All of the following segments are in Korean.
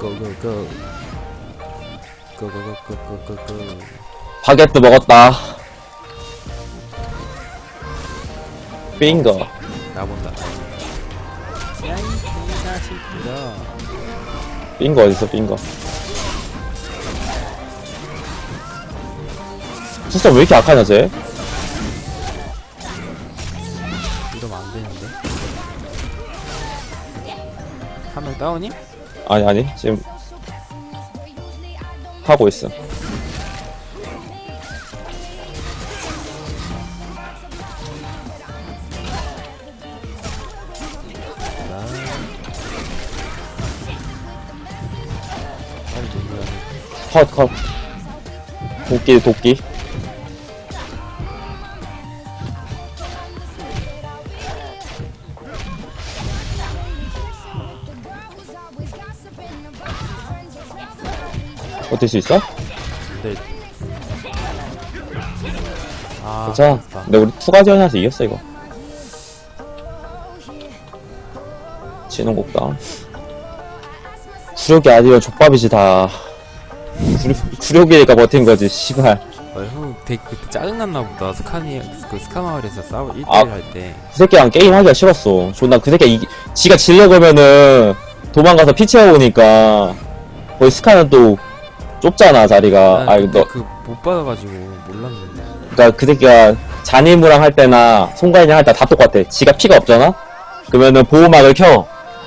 고고고 고고고고고고고 바게트 먹었다. 빙거. 나본다 야이 개자식들아 빙거 어딨어, 빙거. 진짜 왜 이렇게 악하냐, 쟤? 이러면 안 되는데 한 명 다운임? 아니, 아니, 지금. 하고 있어. 나 빨리 돌려야 돼 컷, 컷. 도끼, 도끼. 버틸 수 있어? 근데 아 괜찮아. 아깝다. 근데 우리 투가지언에서 이겼어, 이거. 지는 곡다. 구력이 아니라 족밥이지, 다. 구력, 구력이니까 버틴 거지, 씨발. 어, 형 되게 그때 짜증났나 보다 스카니 그 스카마을에서 싸우 1대1 아. 할 때 그 새끼랑 게임하기가 싫었어. 존나 그 새끼 이, 지가 지려고 하면은 도망가서 피 채워오니까 거기 스카는 또 좁잖아 자리가. 아 이거 너 그못 받아가지고 몰랐는데 그러니까 그 새끼가 잔이무랑 할 때나 송가인이랑 할 때 다 똑같아. 지가 피가 없잖아. 그러면은 보호막을 켜.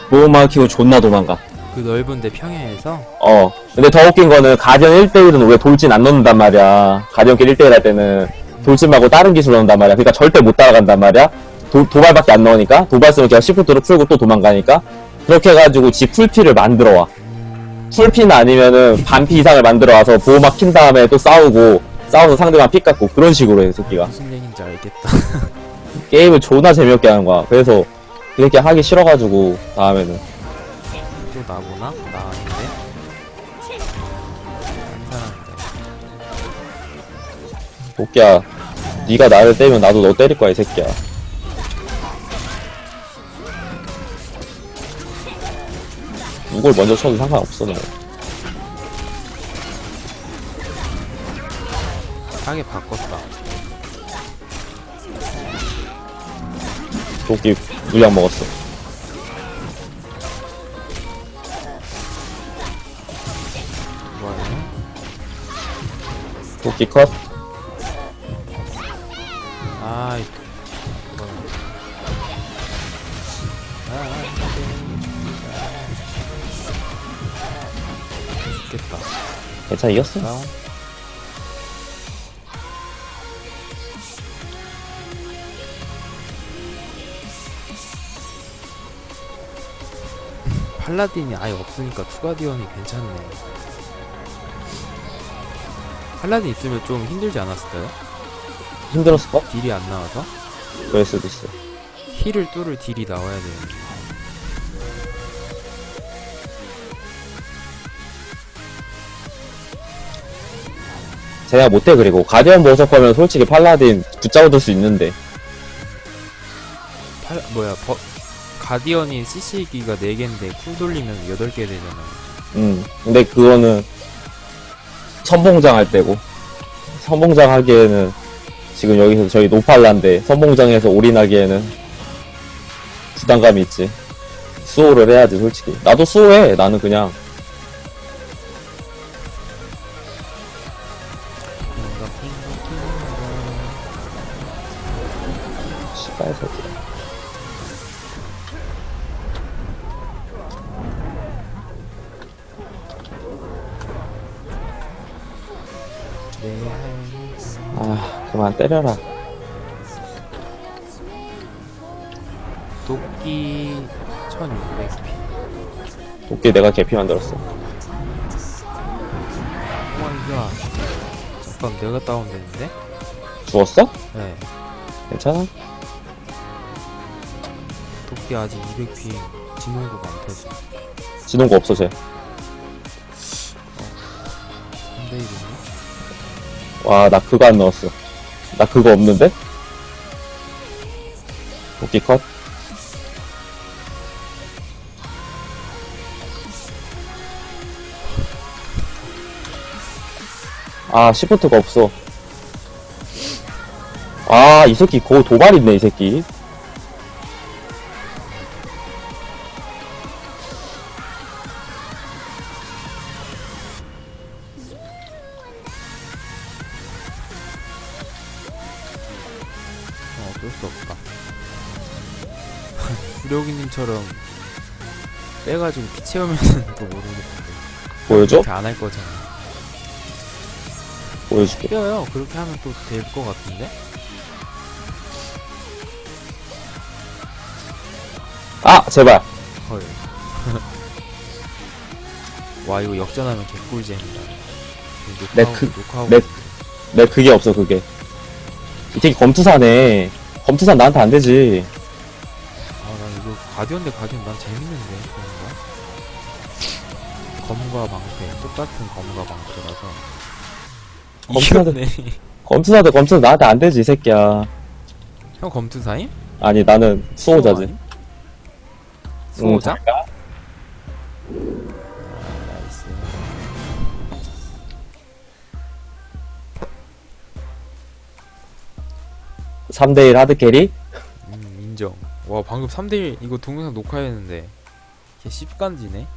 보호막 켜고 존나 도망가. 그 넓은데 평야에서 어. 근데 더 웃긴 거는 가디언 1대1은 왜 돌진 안 넣는단 말이야. 가디언길 1대1 할 때는 돌진 말고 다른 기술 넣는단 말이야. 그러니까 절대 못 따라간단 말이야. 도, 도발밖에 안 넣으니까. 도발 쓰면 그냥 시프트로 풀고 또 도망가니까. 그렇게 해가지고 지 풀피를 만들어 와. 풀피는 아니면은 반피 이상을 만들어 와서 보호막 킨 다음에 또 싸우고 싸워서 상대방 피 깎고 그런 식으로 해, 새끼가. 무슨 얘기인지 알겠다 게임을 존나 재미없게 하는 거야. 그래서 그렇게 하기 싫어가지고 다음에는 또 나보나? 나 아닌데? 딴 사람인데 도끼야 네가 나를 때리면 나도 너 때릴 거야 이 새끼야. 이걸 먼저 쳐도 상관없어 너. 하게 바꿨다 도끼 물량 먹었어. 좋아요 도끼 컷. 괜찮아 이겼어. 다운 팔라딘이 아예 없으니까 투가디언이 괜찮네 팔라딘 있으면 좀 힘들지 않았을까요? 힘들었을까? 딜이 안 나와서 그럴 수도 있어. 힐을 뚫을 딜이 나와야 되는데 제가 못해 그리고. 가디언 보석 거면 솔직히 팔라딘 붙잡아둘 수 있는데. 팔 뭐야 버, 가디언이 CC기가 4개인데 쿨 돌리면 8개 되잖아 음 근데 그거는 선봉장 할 때고. 선봉장 하기에는 지금 여기서 저희 노팔라인데 선봉장에서 올인하기에는 부담감이 있지. 수호를 해야지 솔직히. 나도 수호해 나는 그냥 씨발 새끼 아 그만 때려라. 도끼 1600p 도끼 내가 개피 만들었어 잠깐 내가 다운됐는데? 죽었어? 네 괜찮아? 도끼 아직 200p 진홍구가 안 터지 지는 거 없어 쟤 3대1이네 와, 나 그거 안 넣었어. 나 그거 없는데? 도끼 컷? 아, 시프트가 없어. 아, 이 새끼 거 도발 있네, 이 새끼. 어, 어쩔 수 없다. 구력이님처럼 빼가지고 피 채우면은 또 모르겠는데. 보여줘? 그렇게 안 할 거잖아. 보여줄게. 빼요. 그렇게 하면 또될거 같은데? 아, 제발. 헐. 와, 이거 역전하면 개꿀잼이다. 녹화하고, 네, 그- 녹화하고. 네. 내 그게 없어, 그게. 이 새끼 검투사네. 검투사 나한테 안 되지. 아, 나 이거 가디언 대 가디언 난 재밌는데, 그런가? 검과 방패. 똑같은 검과 방패라서. 검투사들- 이겼네. 검투사 대 검투사 나한테 안 되지, 이 새끼야. 형 검투사임? 아니, 나는 수호자지. 아님? 수호자? 응, 아, 나이스. 3대1 하드캐리? 음, 인정. 와, 방금 3대1 이거 동영상 녹화했는데. 걔 씹간지네?